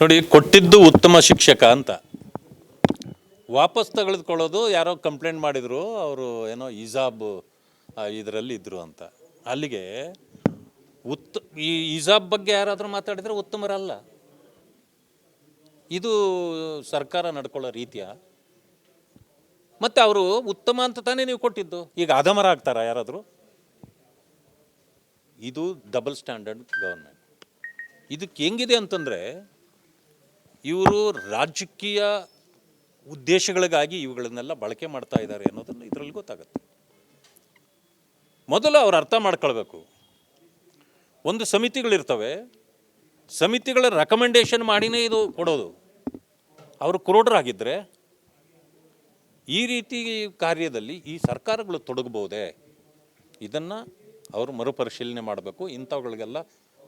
ನೋಡಿ, ಕೊಟ್ಟಿದ್ದು ಉತ್ತಮ ಶಿಕ್ಷಕ ಅಂತ. ವಾಪಸ್ ತೆಗೆದುಕೊಳ್ಳೋದು ಯಾರೋ ಕಂಪ್ಲೇಂಟ್ ಮಾಡಿದ್ರು, ಅವರು ಏನೋ ಈಜಾಬ್ ಇದರಲ್ಲಿ ಇದ್ದರು ಅಂತ. ಅಲ್ಲಿಗೆ ಉತ್ತ ಈ ಈಜಾಬ್ ಬಗ್ಗೆ ಯಾರಾದರೂ ಮಾತಾಡಿದರೆ ಉತ್ತಮರಲ್ಲ. ಇದು ಸರ್ಕಾರ ನಡ್ಕೊಳ್ಳೋ ರೀತಿಯ? ಮತ್ತು ಅವರು ಉತ್ತಮ ಅಂತ ತಾನೇ ನೀವು ಕೊಟ್ಟಿದ್ದು. ಈಗ ಅಧಮರಾಗ್ತಾರಾ ಯಾರಾದರೂ? ಇದು ಡಬಲ್ ಸ್ಟ್ಯಾಂಡರ್ಡ್ ಗವರ್ಮೆಂಟ್ ಇದಕ್ಕೆ ಹೆಂಗಿದೆ ಅಂತಂದರೆ, ಇವರು ರಾಜಕೀಯ ಉದ್ದೇಶಗಳಿಗಾಗಿ ಇವುಗಳನ್ನೆಲ್ಲ ಬಳಕೆ ಮಾಡ್ತಾ ಇದ್ದಾರೆ ಅನ್ನೋದನ್ನು ಇದರಲ್ಲಿ ಗೊತ್ತಾಗುತ್ತೆ. ಮೊದಲು ಅವ್ರು ಅರ್ಥ ಮಾಡ್ಕೊಳ್ಬೇಕು. ಒಂದು ಸಮಿತಿಗಳಿರ್ತವೆ, ಸಮಿತಿಗಳ ರೆಕಮೆಂಡೇಶನ್ ಮಾಡಿನೇ ಇದು ಕೊಡೋದು. ಅವರು ಕುರುಡರಾಗಿದ್ದರೆ ಈ ರೀತಿ ಕಾರ್ಯದಲ್ಲಿ ಈ ಸರ್ಕಾರಗಳು ತೊಡಗಬಹುದೇ? ಇದನ್ನು ಅವರು ಮರುಪರಿಶೀಲನೆ ಮಾಡಬೇಕು. ಇಂಥವುಗಳಿಗೆಲ್ಲ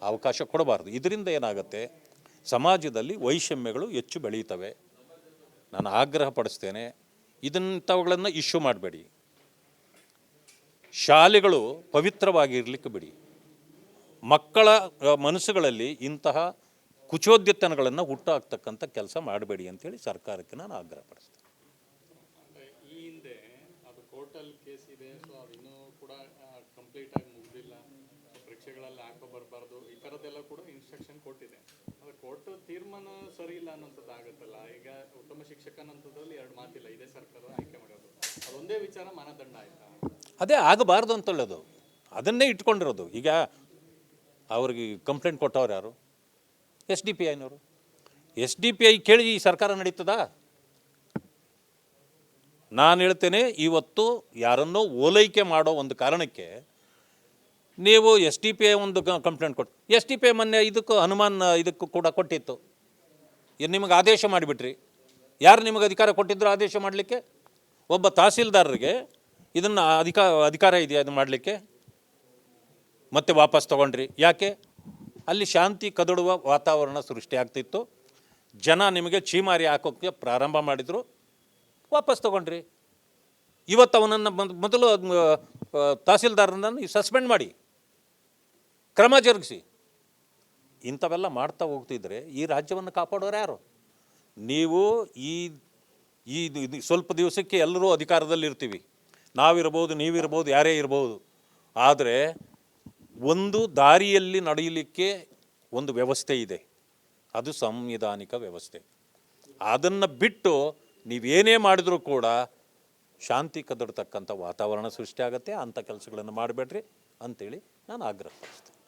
ಅವಕಾಶ ಕೊಡಬಾರ್ದು. ಇದರಿಂದ ಏನಾಗುತ್ತೆ? ಸಮಾಜದಲ್ಲಿ ವೈಷಮ್ಯಗಳು ಹೆಚ್ಚು ಬೆಳೀತವೆ. ನಾನು ಆಗ್ರಹ ಪಡಿಸ್ತೇನೆ. ಇದಂಥವುಗಳನ್ನು ಇಶ್ಯೂ ಮಾಡಬೇಡಿ. ಶಾಲೆಗಳು ಪವಿತ್ರವಾಗಿರಲಿಕ್ಕೆ ಬಿಡಿ. ಮಕ್ಕಳ ಮನಸ್ಸುಗಳಲ್ಲಿ ಇಂತಹ ಕುಚೋದ್ಯತನಗಳನ್ನು ಹುಟ್ಟಾಕ್ತಕ್ಕಂಥ ಕೆಲಸ ಮಾಡಬೇಡಿ ಅಂತೇಳಿ ಸರ್ಕಾರಕ್ಕೆ ನಾನು ಆಗ್ರಹ ಪಡಿಸ್ತೇನೆ. ಪರೀಕ್ಷೆಗಳಲ್ಲಿ ಹಾಕೋ ಬರಬಾರ್ದು, ಈ ಥರದ್ದೆಲ್ಲ ಕೂಡ ಇನ್ಸ್ಟ್ರಕ್ಷನ್ ಕೊಟ್ಟಿದೆ. ಅದು ಕೋರ್ಟ್ ತೀರ್ಮಾನ ಸರಿ ಇಲ್ಲ ಅನ್ನೋಂಥದ್ದು ಆಗುತ್ತಲ್ಲ. ಈಗ ಉತ್ತಮ ಶಿಕ್ಷಕನಂಥದ್ರಲ್ಲಿ ಎರಡು ಮಾತಿಲ್ಲ, ಇದೇ ಸರ್ಕಾರ ಆಯ್ಕೆ ಮಾಡೋದು. ಅದೊಂದೇ ವಿಚಾರ ಮಾನದಂಡ ಆಯ್ತಾ? ಅದೇ ಆಗಬಾರ್ದು ಅಂತ ಅದು ಅದನ್ನೇ ಇಟ್ಕೊಂಡಿರೋದು. ಈಗ ಅವ್ರಿಗೆ ಕಂಪ್ಲೇಂಟ್ ಕೊಟ್ಟವ್ರು ಯಾರು? ಎಸ್ ಡಿ ಪಿ ಐನವರು. ಎಸ್ ಡಿ ಪಿ ಐ ಕೇಳಿ ಈ ಸರ್ಕಾರ ನಡೀತದಾ? ನಾನು ಹೇಳ್ತೇನೆ, ಇವತ್ತು ಯಾರನ್ನೋ ಓಲೈಕೆ ಮಾಡೋ ಒಂದು ಕಾರಣಕ್ಕೆ ನೀವು ಎಸ್ ಡಿ ಪಿ ಐ ಒಂದು ಕಂಪ್ಲೇಂಟ್ ಕೊಟ್ಟು ಎಸ್ ಡಿ ಪಿ ಮೊನ್ನೆ ಇದಕ್ಕೂ ಹನುಮಾನ್ ಇದಕ್ಕೂ ಕೂಡ ಕೊಟ್ಟಿತ್ತು. ನಿಮಗೆ ಆದೇಶ ಮಾಡಿಬಿಟ್ರಿ. ಯಾರು ನಿಮಗೆ ಅಧಿಕಾರ ಕೊಟ್ಟಿದ್ರು ಆದೇಶ ಮಾಡಲಿಕ್ಕೆ? ಒಬ್ಬ ತಹಸೀಲ್ದಾರರಿಗೆ ಇದನ್ನು ಅಧಿಕ, ಅಧಿಕಾರ ಇದೆಯಾ ಅದು ಮಾಡಲಿಕ್ಕೆ? ಮತ್ತೆ ವಾಪಸ್ ತೊಗೊಂಡ್ರಿ. ಯಾಕೆ? ಅಲ್ಲಿ ಶಾಂತಿ ಕದಡುವ ವಾತಾವರಣ ಸೃಷ್ಟಿ ಆಗ್ತಿತ್ತು. ಜನ ನಿಮಗೆ ಚೀಮಾರಿ ಹಾಕೋಕ್ಕೆ ಪ್ರಾರಂಭ ಮಾಡಿದರು. ವಾಪಸ್ ತಗೊಂಡ್ರಿ. ಇವತ್ತು ಅವನನ್ನು ಮೊದಲು ತಹಸೀಲ್ದಾರನನ್ನು ಸಸ್ಪೆಂಡ್ ಮಾಡಿ, ಕ್ರಮ ಜರುಗಿಸಿ. ಇಂಥವೆಲ್ಲ ಮಾಡ್ತಾ ಹೋಗ್ತಿದ್ರೆ ಈ ರಾಜ್ಯವನ್ನು ಕಾಪಾಡೋರು ಯಾರು? ನೀವು ಈ ಈ ಸ್ವಲ್ಪ ದಿವಸಕ್ಕೆ ಎಲ್ಲರೂ ಅಧಿಕಾರದಲ್ಲಿ ಇರ್ತೀವಿ. ನಾವಿರ್ಬೋದು, ನೀವಿರ್ಬೋದು, ಯಾರೇ ಇರ್ಬೋದು. ಆದರೆ ಒಂದು ದಾರಿಯಲ್ಲಿ ನಡೆಯಲಿಕ್ಕೆ ಒಂದು ವ್ಯವಸ್ಥೆ ಇದೆ. ಅದು ಸಂವಿಧಾನಿಕ ವ್ಯವಸ್ಥೆ. ಅದನ್ನು ಬಿಟ್ಟು ನೀವೇನೇ ಮಾಡಿದರೂ ಕೂಡ ಶಾಂತಿ ಕದಡ್ತಕ್ಕಂಥ ವಾತಾವರಣ ಸೃಷ್ಟಿಯಾಗುತ್ತೆ ಅಂಥ ಕೆಲಸಗಳನ್ನು ಮಾಡಬೇಡ್ರಿ ಅಂಥೇಳಿ ನಾನು ಆಗ್ರಹಪಡಿಸ್ತೀನಿ.